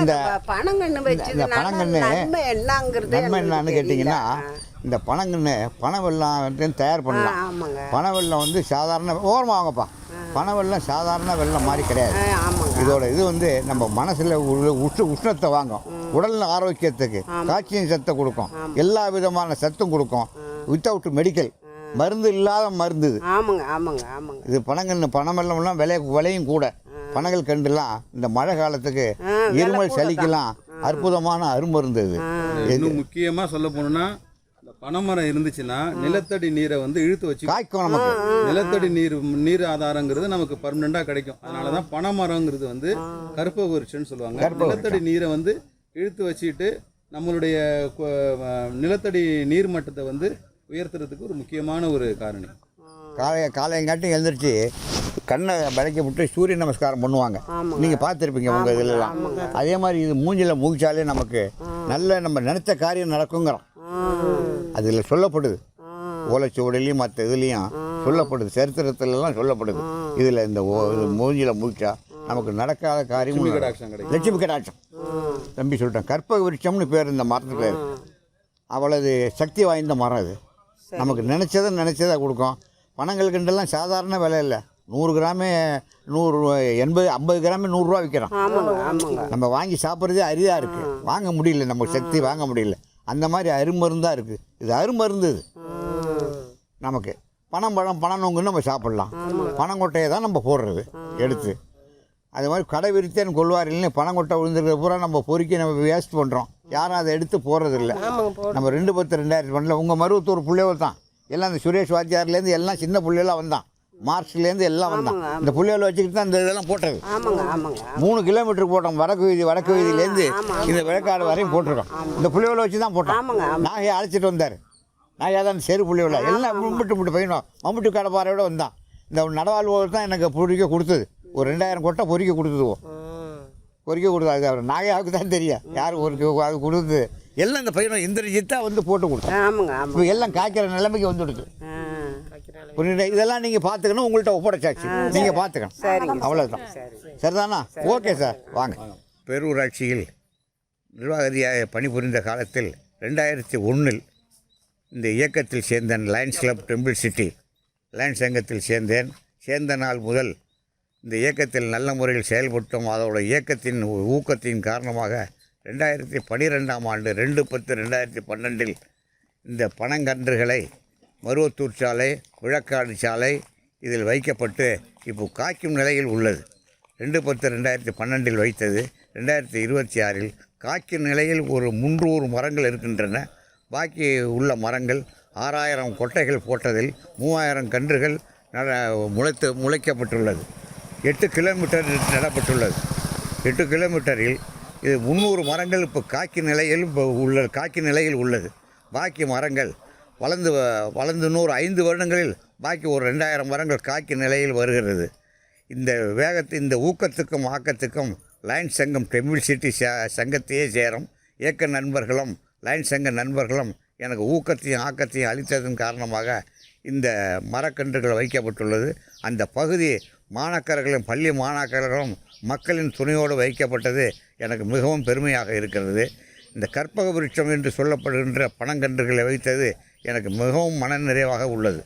இந்த பனங்கன்று வச்சதுனால பனங்கன்னு நன்மை என்னன்னு. கேட்டிங்கன்னா இந்த பனங்கன்று பனை வெல்லம் வந்து தயார் பண்ணலாம். பனை வெல்லம் வந்து சாதாரண ஓரமாக வாங்கப்பா. பனை சாதாரண வெல்லம் மாதிரி கிடையாது. இதோட இது வந்து நம்ம மனசில் உள்ள உஷ்ண உஷ்ணத்தை வாங்கும். உடல் ஆரோக்கியத்துக்கு காய்ச்சல் சத்தை கொடுக்கும். எல்லா விதமான சத்தும் கொடுக்கும். வித்தவுட் மெடிக்கல் மருந்து இல்லாத மருந்து ஆமாங்க ஆமாங்க ஆமாங்க. இது பனங்கன்று பனமெல்லம்லாம் விலை விலையும் கூட. பனங்கள் கண்டுலாம் இந்த மழை காலத்துக்கு இருமல் சளிக்கெல்லாம் அற்புதமான அருமருந்து இது இன்னும் முக்கியமா சொல்ல போனோம்னா இந்த பனைமரம் இருந்துச்சுன்னா நிலத்தடி நீரை வந்து இழுத்து வச்சு காய்க்கும் நமக்கு. நிலத்தடி நீர் நீர் ஆதாரங்கிறது நமக்கு பர்மனண்டா கிடைக்கும். அதனால தான் பனைமரங்கிறது வந்து கருப்ப விருட்சம்னு சொல்லுவாங்க. நிலத்தடி நீரை வந்து இழுத்து வச்சுட்டு நம்மளுடைய நிலத்தடி நீர் மட்டத்தை வந்து உயர்த்துறதுக்கு ஒரு முக்கியமான ஒரு காரணி. காலைய காலையங்காட்டி எழுந்திரிச்சு கண்ணை விளக்கி விட்டு சூரிய நமஸ்காரம் பண்ணுவாங்க. நீங்கள் பார்த்துருப்பீங்க உங்கள் இதுலலாம். அதே மாதிரி இது மூஞ்சில் முகிச்சாலே நமக்கு நல்ல நம்ம நினைச்ச காரியம் நடக்குங்கிறோம். அதில் சொல்லப்படுது. ஓலைச்சுவடிலையும் மற்ற இதுலேயும் சொல்லப்படுது. சரித்திரத்துலலாம் சொல்லப்படுது. இதில் இந்த ஓ- இது மூஞ்சியில் முகிச்சா நமக்கு நடக்காத காரியம் லட்சுமி கடாட்சம் கிடைக்கும் லட்சுமி கடாட்சம். தம்பி சொல்லிட்டேன் கற்பக விருட்சம்னு பேர் இந்த மரத்துக்கு பேர் அவ்வளவு சக்தி வாய்ந்த மரம் இது நமக்கு நினச்சதை நினச்சதை கொடுக்கும். பணங்கள் கண்டெல்லாம் சாதாரண விலை இல்லை. நூறு கிராமே நூறு எண்பது ஐம்பது கிராமே நூறுரூவா விற்கிறோம். நம்ம வாங்கி சாப்பிட்றதே அரிதாக இருக்குது வாங்க முடியல நம்ம சக்தி வாங்க முடியல. அந்த மாதிரி அருமருந்தாக இருக்குது இது அருமருந்து இது. நமக்கு பனம் பழம் பணம் நொங்குன்னு நம்ம சாப்பிட்லாம். பனங்கொட்டையை தான் நம்ம போடுறது எடுத்து. அது மாதிரி கடை விரித்தேன் கொள்வார் இல்லைன்னு பனங்கொட்டை விழுந்துருக்க பூரா நம்ம பொறுக்கி நம்ம வேஸ்ட் பண்ணுறோம் யாரும் அதை எடுத்து போடுறது இல்லை நம்ம ரெண்டு பத்து ரெண்டாயிரத்தி பண்ணல. உங்கள் மருவத்தூர் பிள்ளைகள் தான். எல்லாம் இந்த சுரேஷ் வாத்தியார்லேருந்து எல்லாம் சின்ன பிள்ளைகளாக வந்தான். மார்ச்லேருந்து எல்லாம் வந்தான். இந்த பிள்ளைகளை வச்சுக்கிட்டு தான் இந்த இதெல்லாம் போட்டது மூணு கிலோமீட்டர் போட்டோம் வடக்கு வீதி வடக்கு வீதியிலேருந்து இந்த விளக்காடு வரையும் போட்டிருக்கோம். இந்த புள்ளியோலை வச்சு தான் போட்டோம். நாகையை அழைச்சிட்டு வந்தார். நாகையா தான் செரு புள்ளியோலை எல்லாம் மும்பிட்டு முட்டு பையனும். மம்முட்டி கடப்பாறையோட வந்தான். இந்த நடவாள் ஓவர் தான் எனக்கு பொறிக்க கொடுத்தது. ஒரு ரெண்டாயிரம் கொட்டை பொறிக்க கொடுத்தது. பொறிக்க கொடுத்தது. அவர் நாகையாவுக்கு தான் தெரியும். யார் ஒரு அது கொடுத்தது. எல்லாம் இந்த பையனும் இந்திரஜித்தா வந்து போட்டு கொடுத்தோம். ஆமாங்க இப்போ எல்லாம் காய்க்கிற நிலைமைக்கு வந்துடுது. புரியுதா? இதெல்லாம் நீங்கள் பார்த்துக்கணும் உங்கள்கிட்ட ஒப்படைச்சாச்சு. நீங்கள் பார்த்துக்கணும். சரிங்க அவ்வளோதான் சரிதானா? Okay sir. வாங்க. பேரூராட்சியில் நிர்வாகதியாக பணிபுரிந்த காலத்தில் ரெண்டாயிரத்தி ஒன்றில் இந்த இயக்கத்தில் சேர்ந்தேன் lions club temple city lions சங்கத்தில் சேர்ந்தேன். சேர்ந்த நாள் முதல் இந்த இயக்கத்தில் நல்ல முறையில் செயல்பட்டோம். அதோட இயக்கத்தின் ஊக்கத்தின் காரணமாக ரெண்டாயிரத்தி பன்னிரெண்டாம் ஆண்டு ரெண்டு பத்து ரெண்டாயிரத்தி பன்னெண்டில் இந்த பனங்கன்றுகளை மருவத்தூர் சாலை விழக்காடு சாலை இதில் வைக்கப்பட்டு இப்போ காய்க்கும் நிலையில் உள்ளது. ரெண்டு பத்து ரெண்டாயிரத்தி பன்னெண்டில் வைத்தது. ரெண்டாயிரத்தி இருபத்தி ஆறில் காய்க்கும் நிலையில் ஒரு முந்நூறு மரங்கள் இருக்கின்றன. பாக்கி உள்ள மரங்கள் ஆறாயிரம் கொட்டைகள் போட்டதில் மூவாயிரம் கன்றுகள் நட முளைத்து முளைக்கப்பட்டுள்ளது. எட்டு கிலோமீட்டர் நடப்பட்டுள்ளது. எட்டு கிலோமீட்டரில் இது முந்நூறு மரங்கள் இப்போ காக்கி நிலையில் இப்போ உள்ள காக்கி நிலையில் உள்ளது. பாக்கி மரங்கள் வளர்ந்து வ- வளர்ந்து நூறு ஐந்து வருடங்களில் பாக்கி ஒரு ரெண்டாயிரம் மரங்கள் காக்கி நிலையில் வருகிறது. இந்த வேகத்து இந்த ஊக்கத்துக்கும் ஆக்கத்துக்கும் லைன் சங்கம் டெம்பிள் சிட்டி ச சங்கத்தையே சேரும். இயக்க நண்பர்களும் லைன் சங்க நண்பர்களும் எனக்கு ஊக்கத்தையும் ஆக்கத்தையும் அளித்ததன் காரணமாக இந்த மரக்கன்றுகள் வைக்கப்பட்டுள்ளது. அந்த பகுதி மாணாக்கர்களும் பள்ளி மாணாக்கர்களும் மக்களின் துணையோடு வைக்கப்பட்டது எனக்கு மிகவும் பெருமையாக இருக்கிறது. இந்த கற்பக விருட்சம் என்று சொல்லப்படுகின்ற பனங்கன்றுகளை வைத்தது எனக்கு மிகவும் மனநிறைவாக உள்ளது.